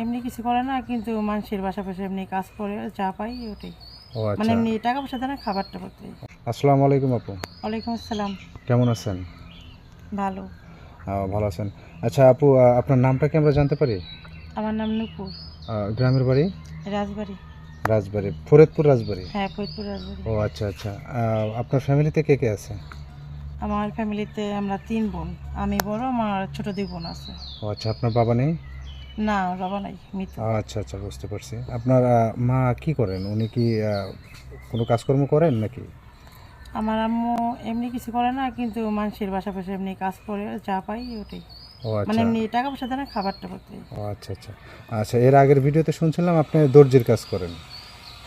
এমনি কিছু করে না কিন্তু মানুষের বাসা পাশে এমনি কাজ করে যা পাই ওটাই। ও মানে আচ্ছা এমনি টাকা পয়সা দেয় না খাবার টাবার আসসালামু আলাইকুম আপু। ওয়ালাইকুম আসসালাম। কেমন আছেন? ভালো। আহ, ভালো আছেন। আচ্ছা আপু আহ, আপনার নামটা কি আমরা জানতে পারি? আমার নাম নুপুর। আহ, গ্রামের বাড়ি? রাজবাড়ি। রাজবাড়ি ফরিদপুর রাজবাড়ি? হ্যাঁ ফরিদপুর রাজবাড়ি। ও আচ্ছা আচ্ছা। আহ, আপনার ফ্যামিলিতে কে কে আছে? আমার ফ্যামিলিতে আমরা তিন বোন। আমি বড় আমার ছোট দুই বোন আছে। ও আচ্ছা আপনার বাবা নেই? না বাবা নাই মৃত আচ্ছা আচ্ছা বুঝতে পারছি। আপনার মা কি করেন? উনি কি কোনো কাজকর্ম করেন নাকি? আমার আম্মু এমনি কিছু করে না কিন্তু মানুষের বাসা পাশে এমনি কাজ করে যা পাই ওটাই। মানে আচ্ছা। এমনি টাকা পয়সা দেয় না খাবার টাবার ও আচ্ছা আচ্ছা। আচ্ছা এর আগের ভিডিওতে শুনছিলাম আপনি দর্জির কাজ করেন।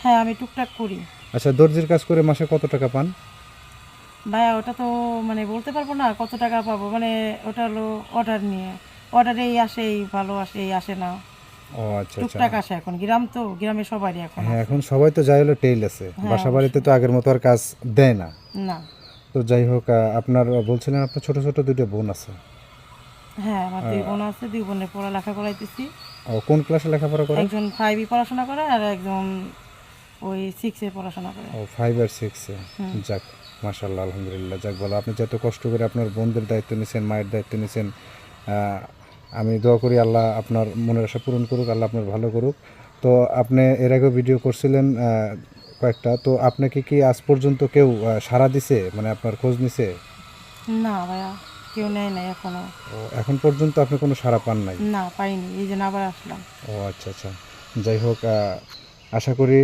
হ্যাঁ আমি টুকটাক করি। আচ্ছা দর্জির কাজ করে মাসে কত টাকা পান? ভাইয়া ওটা তো মানে বলতে পারব না কত টাকা পাবো? মানে ওটা হলো অর্ডার নিয়ে। অর্ডারে এই আসে এই ভালো আসে এই আসে না। ও আচ্ছা আচ্ছা। টুকটাক আসে এখন গ্রাম তো গ্রামে সবারই এখন হ্যাঁ এখন সবাই তো যাই হলো টেইল বাসা বাড়িতে তো আগের মতো আর কাজ দেয় না। না। তো যাই হোক আপনার বলছিলেন আপনার ছোট ছোট দুটো বোন আছে। হ্যাঁ আমার দুই বোন আছে দুই বোনের পড়ালেখা করাইতেছি। ও কোন ক্লাসে লেখাপড়া করে? একজন ফাইভে পড়াশোনা করে আর একজন ওই সিক্সে পড়াশোনা করে। ও ফাইভ আর সিক্সে যাক মাশাল্লাহ আলহামদুলিল্লাহ। যাক বলো আপনি যত কষ্ট করে আপনার বোনদের দায়িত্ব নিয়েছেন মায়ের দায়িত্ব নিয়েছেন আমি দোয়া করি আল্লাহ আপনার মনের আশা পূরণ করুক আল্লাহ আপনার ভালো করুক। তো আপনি এর আগেও ভিডিও করছিলেন কয়েকটা। তো আপনাকে কি আজ পর্যন্ত কেউ সাড়া দিছে? মানে আপনার খোঁজ নিছে? না ভাইয়া কেউ নেয় নাই এখনও। এখন পর্যন্ত আপনি কোনো সাড়া পান নাই? না পাইনি। এই জন্য আবার আসলাম। ও আচ্ছা আচ্ছা। যাই হোক আশা করি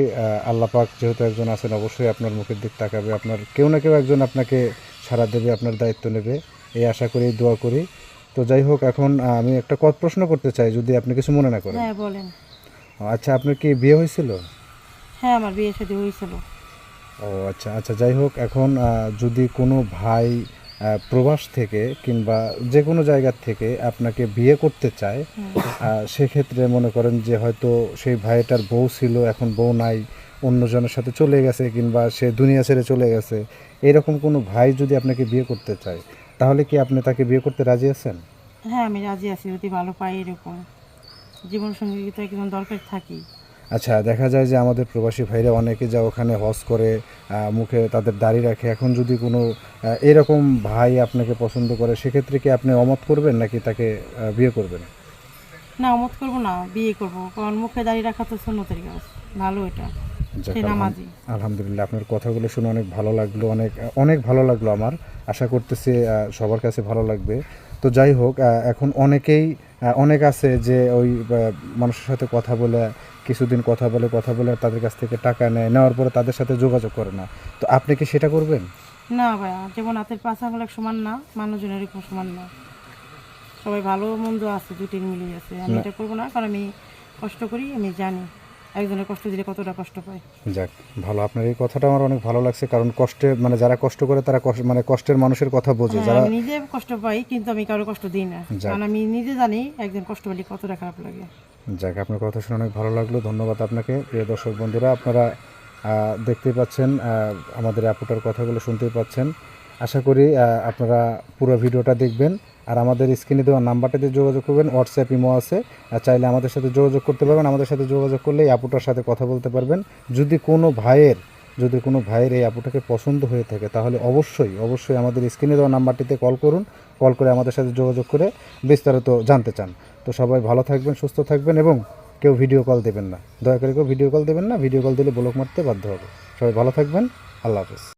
আল্লাহ পাক যেহেতু একজন আছেন অবশ্যই আপনার মুখের দিক তাকাবে। আপনার কেউ না কেউ একজন আপনাকে সাড়া দেবে আপনার দায়িত্ব নেবে। এই আশা করি দোয়া করি। তো যাই হোক এখন আমি একটা কত প্রশ্ন করতে চাই যদি আপনি কিছু মনে না করেন। হ্যাঁ বলেন। আচ্ছা আপনার কি বিয়ে হয়েছিল? হ্যাঁ আমার বিয়ে সাথে হয়েছিল। ও আচ্ছা আচ্ছা যাই হোক এখন যদি কোনো ভাই প্রবাস থেকে কিংবা যে কোনো জায়গার থেকে আপনাকে বিয়ে করতে চায় সেক্ষেত্রে মনে করেন যে হয়তো সেই ভাইটার বউ ছিল এখন বউ নাই অন্যজনের সাথে চলে গেছে কিংবা সে দুনিয়া ছেড়ে চলে গেছে এরকম কোনো ভাই যদি আপনাকে বিয়ে করতে চায় তাহলে কি আপনি তাকে বিয়ে করতে রাজি আছেন? হ্যাঁ আমি রাজি আছি যদি ভালো পাই এরকম। জীবন সঙ্গী তো একদম দরকার থাকি আচ্ছা দেখা যায় যে আমাদের প্রবাসী ভাইরা অনেকে যা ওখানে হজ করে মুখে তাদের দাড়ি রাখে। এখন যদি কোনো এরকম ভাই আপনাকে পছন্দ করে সেক্ষেত্রে কি আপনি অমত করবেন নাকি তাকে বিয়ে করবেন? না অমত করব না বিয়ে করব। কারণ মুখে দাঁড়িয়ে রাখা তো সুন্নতের কাজ। ভালো এটা। আলহামদুলিল্লাহ আপনার কথাগুলো শুনে অনেক ভালো লাগল অনেক অনেক ভালো লাগল আমার। আশা করতেছি সবার কাছে ভালো লাগবে। তো যাই হোক এখন অনেকেই অনেক আছে যে ওই মানুষের সাথে কথা বলে কিছুদিন কথা বলে কথা বলে তাদের কাছ থেকে টাকা নেয় নেওয়ার পরে তাদের সাথে যোগাযোগ করে না। তো আপনি কি সেটা করবেন? না ভাইয়া যেমন হাতের পাঁচ আঙুল এক সমান না মানুষজনের এরকম সমান না। সবাই ভালো মন্দ আছে দুটির মিলিয়ে আছে। আমি এটা করব না কারণ আমি কষ্ট করি আমি জানি। একজনের কষ্ট দিলে কতটা কষ্ট পায়? যাক ভালো। আপনার এই কথাটা আমার অনেক ভালো লাগছে কারণ কষ্টে মানে যারা কষ্ট করে তারা কষ্ট মানে কষ্টের মানুষের কথা বোঝে। হ্যাঁ, যারা আমি নিজে কষ্ট পাই কিন্তু আমি কারও কষ্ট দিই না। কারণ আমি নিজে জানি একজন কষ্ট পেলে কতটা খারাপ লাগে। যাক আপনার কথা শুনে অনেক ভালো লাগল। ধন্যবাদ আপনাকে। প্রিয় দর্শক বন্ধুরা আপনারা দেখতে পাচ্ছেন আমাদের আপুটার কথাগুলো শুনতেই পাচ্ছেন। আশা করি আপনারা পুরো ভিডিওটা দেখবেন। আর আমাদের স্ক্রিনে দেওয়া নাম্বারটাতে যোগাযোগ করবেন হোয়াটসঅ্যাপ ইমো আছে। চাইলে আমাদের সাথে যোগাযোগ করতে পারবেন। আমাদের সাথে যোগাযোগ করলে এই আপুটার সাথে কথা বলতে পারবেন। যদি কোনো ভাইয়ের, যদি কোনো ভাইয়ের এই আপুটাকে পছন্দ হয়ে থাকে, তাহলে অবশ্যই অবশ্যই আমাদের স্ক্রিনে দেওয়া নাম্বারটিতে কল করুন। কল করে আমাদের সাথে যোগাযোগ করে বিস্তারিত জানতে চান। তো সবাই ভালো থাকবেন, সুস্থ থাকবেন এবং কেউ ভিডিও কল দেবেন না। দয়া করে কেউ ভিডিও কল দেবেন না। ভিডিও কল দিলে ব্লক মারতে বাধ্য হবে। সবাই ভালো থাকবেন। আল্লাহ হাফেজ।